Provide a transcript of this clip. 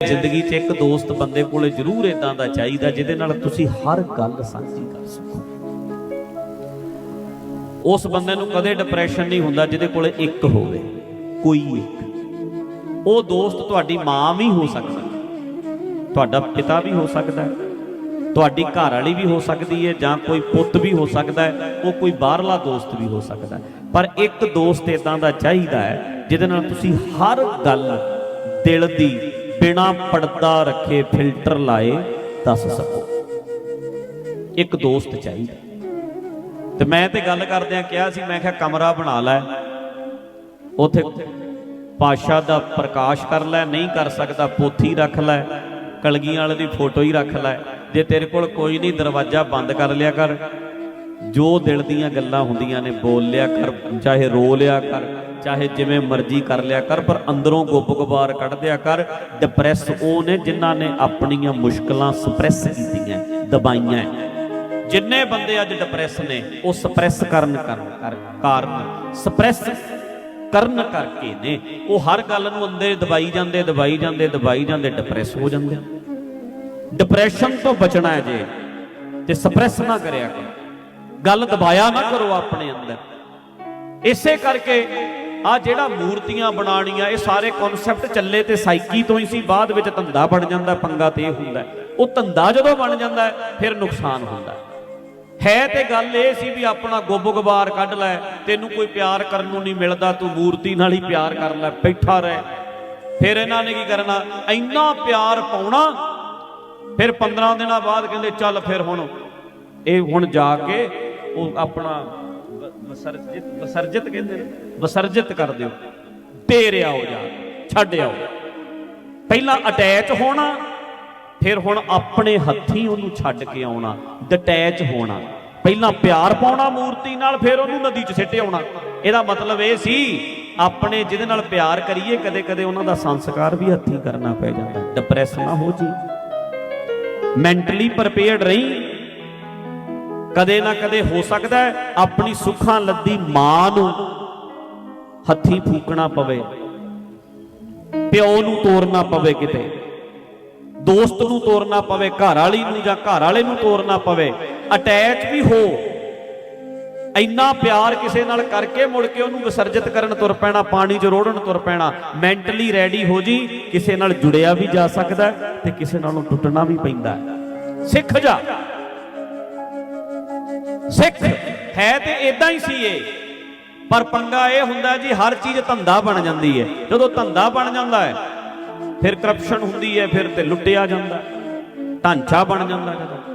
ਜ਼ਿੰਦਗੀ 'ਚ ਇੱਕ ਦੋਸਤ ਬੰਦੇ ਕੋਲੇ ਜ਼ਰੂਰ ਇਦਾਂ ਦਾ ਚਾਹੀਦਾ, ਜਿਹਦੇ ਨਾਲ ਤੁਸੀਂ ਹਰ ਗੱਲ ਸਾਂਝੀ ਕਰ ਸਕੋ। ਉਸ ਬੰਦੇ ਨੂੰ ਕਦੇ ਡਿਪਰੈਸ਼ਨ ਨਹੀਂ ਹੁੰਦਾ ਜਿਹਦੇ ਕੋਲੇ ਇੱਕ ਹੋਵੇ, ਕੋਈ ਇੱਕ। ਉਹ ਦੋਸਤ ਤੁਹਾਡੀ ਮਾਂ ਵੀ ਹੋ ਸਕਦਾ, ਤੁਹਾਡਾ ਪਿਤਾ ਵੀ ਹੋ ਸਕਦਾ, ਤੁਹਾਡੀ ਘਰ ਵਾਲੀ ਵੀ ਹੋ ਸਕਦੀ ਹੈ, ਜਾਂ ਕੋਈ ਪੁੱਤ ਵੀ ਹੋ ਸਕਦਾ ਹੈ, ਉਹ ਕੋਈ ਬਾਹਰਲਾ ਦੋਸਤ ਵੀ ਹੋ ਸਕਦਾ ਪਰ ਇੱਕ ਦੋਸਤ ਇਦਾਂ ਦਾ ਚਾਹੀਦਾ ਹੈ, ਜਿਹਦੇ ਨਾਲ ਤੁਸੀਂ ਹਰ ਗੱਲ ਦਿਲ ਦੀ ਬਿਨਾ ਪਰਦਾ ਰੱਖੇ ਫਿਲਟਰ ਲਾਏ ਦੱਸ ਸਕੋ। ਇੱਕ ਦੋਸਤ ਚਾਹੀਦਾ। ਤੇ ਮੈਂ ਤੇ ਗੱਲ ਕਰਦਿਆਂ ਕਿਹਾ ਸੀ, ਮੈਂ ਕਿਹਾ ਕਮਰਾ ਬਣਾ ਲੈ। ਉਥੇ ਪਾਸ਼ਾ ਦਾ ਪ੍ਰਕਾਸ਼ ਕਰ ਲੈ, ਨਹੀਂ ਕਰ ਸਕਦਾ ਪੋਥੀ ਰੱਖ ਲੈ, ਕਲਗੀਆਂ ਵਾਲੇ ਦੀ ਫੋਟੋ ਹੀ ਰੱਖ ਲੈ। ਜੇ ਤੇਰੇ ਕੋਲ ਕੋਈ ਨਹੀਂ, ਦਰਵਾਜ਼ਾ ਬੰਦ ਕਰ ਲਿਆ ਕਰ। ਜੋ ਦਿਲ ਦੀਆਂ ਗੱਲਾਂ ਹੁੰਦੀਆਂ ਨੇ, ਬੋਲ ਲਿਆ ਕਰ, ਚਾਹੇ ਰੋ ਲਿਆ ਕਰ, ਚਾਹੇ ਜਿਵੇਂ ਮਰਜ਼ੀ ਕਰ ਲਿਆ ਕਰ, ਪਰ ਅੰਦਰੋਂ ਗੁੱਪ-ਗੁਬਾਰ ਕੱਢ ਦਿਆ ਕਰ। ਡਿਪਰੈਸ ਉਹ ਨੇ ਜਿਨ੍ਹਾਂ ਨੇ ਆਪਣੀਆਂ ਮੁਸ਼ਕਲਾਂ ਸਪਰੈਸ ਕੀਤੀਆਂ, ਦਬਾਈਆਂ। ਜਿੰਨੇ ਬੰਦੇ ਅੱਜ ਡਿਪਰੈਸ ਨੇ, ਉਹ ਸਪਰੈਸ ਕਰਨ ਕਰ- ਕਾਰਨ ਸਪਰੈਸ ਕਰਨ ਕਰਕੇ ਨੇ। ਉਹ ਹਰ ਗੱਲ ਨੂੰ ਅੰਦਰ ਦਬਾਈ ਜਾਂਦੇ ਦਬਾਈ ਜਾਂਦੇ ਦਬਾਈ ਜਾਂਦੇ ਡਿਪਰੈਸ ਹੋ ਜਾਂਦੇ। ਡਿਪਰੈਸ਼ਨ ਤੋਂ ਬਚਣਾ ਹੈ ਜੇ, ਤੇ ਸਪਰੈਸ ਨਾ ਕਰਿਆ ਕਰੋ। ਗੱਲ ਦਬਾਇਆ ਨਾ ਕਰੋ ਆਪਣੇ ਅੰਦਰ। ਇਸੇ ਕਰਕੇ ਆ ਜਿਹੜਾ ਮੂਰਤੀਆਂ ਬਣਾਉਣੀਆਂ, ਇਹ ਸਾਰੇ ਕਨਸੈਪਟ ਚੱਲੇ ਤੇ ਸਾਈਕੀ ਤੋਂ ਹੀ ਸੀ, ਬਾਅਦ ਵਿੱਚ ਧੰਦਾ ਬਣ ਜਾਂਦਾ, ਪੰਗਾ ਤੇ ਇਹ ਹੁੰਦਾ। ਉਹ ਧੰਦਾ ਜਦੋਂ ਬਣ ਜਾਂਦਾ, ਫਿਰ ਨੁਕਸਾਨ ਹੁੰਦਾ। ਹੈ ਤੇ ਗੱਲ ਇਹ ਸੀ ਵੀ ਆਪਣਾ ਗੁੱਬ ਗੁਬਾਰ ਕੱਢ ਲੈ, ਤੈਨੂੰ ਕੋਈ ਪਿਆਰ ਕਰਨ ਨੂੰ ਨਹੀਂ ਮਿਲਦਾ, ਤੂੰ ਮੂਰਤੀ ਨਾਲ ਹੀ ਪਿਆਰ ਕਰ ਲੈ, ਬੈਠਾ ਰਹਿ। ਫਿਰ ਇਹਨਾਂ ਨੇ ਕੀ ਕਰਨਾ? ਇੰਨਾ ਪਿਆਰ ਪਾਉਣਾ, ਫਿਰ 15 ਦਿਨਾਂ ਬਾਅਦ ਕਹਿੰਦੇ, ਚੱਲ ਫਿਰ ਹੁਣ, ਇਹ ਹੁਣ ਜਾ ਕੇ ਉਹ ਆਪਣਾ ਵਿਸਰਜਿਤ ਵਿਸਰਜਿਤ ਕਹਿੰਦੇ ਨੇ, ਵਿਸਰਜਿਤ ਕਰ ਦਿਓ। ਢੇਰ ਆਓ ਜਾ, ਛੱਡ ਆਓ। ਪਹਿਲਾਂ ਅਟੈਚ ਹੋਣਾ, ਫਿਰ ਹੁਣ ਆਪਣੇ ਹੱਥੀਂ ਉਹਨੂੰ ਛੱਡ ਕੇ ਆਉਣਾ ਡਿਟੈਚ ਹੋਣਾ। ਪਹਿਲਾਂ ਪਿਆਰ ਪਾਉਣਾ ਮੂਰਤੀ ਨਾਲ, ਫਿਰ ਉਹਨੂੰ ਨਦੀ 'ਚ ਸਿੱਟ ਆਉਣਾ। ਇਹਦਾ ਮਤਲਬ ਇਹ ਸੀ, ਆਪਣੇ ਜਿਹਦੇ ਨਾਲ ਪਿਆਰ ਕਰੀਏ, ਕਦੇ-ਕਦੇ ਉਹਨਾਂ ਦਾ ਸੰਸਕਾਰ ਵੀ ਹੱਥੀਂ ਕਰਨਾ ਪੈ ਜਾਂਦਾ। ਡਿਪਰੈਸ ਨਾ ਹੋ ਜੀ। ਮੈਂਟਲੀ ਪ੍ਰਪੇਅਰਡ ਰਹੀ। ਕਦੇ ਨਾ ਕਦੇ ਹੋ ਸਕਦਾ ਹੈ ਆਪਣੀ ਸੁੱਖਾਂ ਲੱਦੀ ਮਾਂ ਨੂੰ ਹੱਥੀਂ ਫੂਕਣਾ ਪਵੇ, ਪਿਓ ਨੂੰ ਤੋੜਨਾ ਪਵੇ ਕਿਤੇ, ਦੋਸਤ ਨੂੰ ਤੋੜਨਾ ਪਵੇ, ਘਰ ਵਾਲੀ ਨੂੰ ਜਾਂ ਘਰ ਵਾਲੇ ਨੂੰ ਤੋੜਨਾ ਪਵੇ ਅਟੈਚ ਵੀ ਹੋ, ਇੰਨਾ ਪਿਆਰ ਕਿਸੇ ਨਾਲ ਕਰਕੇ ਮੁੜ ਕੇ ਉਹਨੂੰ ਵਿਸਰਜਿਤ ਕਰਨ ਤੁਰ ਪੈਣਾ, ਪਾਣੀ 'ਚ ਰੋੜਨ ਤੁਰ ਪੈਣਾ ਮੈਂਟਲੀ ਰੈਡੀ ਹੋ ਜੀ, ਕਿਸੇ ਨਾਲ ਜੁੜਿਆ ਵੀ ਜਾ ਸਕਦਾ ਤੇ ਕਿਸੇ ਨਾਲੋਂ ਟੁੱਟਣਾ ਵੀ ਪੈਂਦਾ ਸਿੱਖ ਜਾ। ਸਿੱਖ ਹੈ ਤੇ ਇਦਾਂ ਹੀ ਸੀ ਇਹ। ਪਰ ਪੰਗਾ ਇਹ ਹੁੰਦਾ ਜੀ, ਹਰ ਚੀਜ਼ ਧੰਦਾ ਬਣ ਜਾਂਦੀ ਹੈ। ਜਦੋਂ ਧੰਦਾ ਬਣ ਜਾਂਦਾ ਹੈ, ਫਿਰ ਕਰਪਸ਼ਨ ਹੁੰਦੀ ਹੈ, ਫਿਰ ਤੇ ਲੁੱਟਿਆ ਜਾਂਦਾ। ਢਾਂਚਾ ਬਣ ਜਾਂਦਾ ਜਦੋਂ।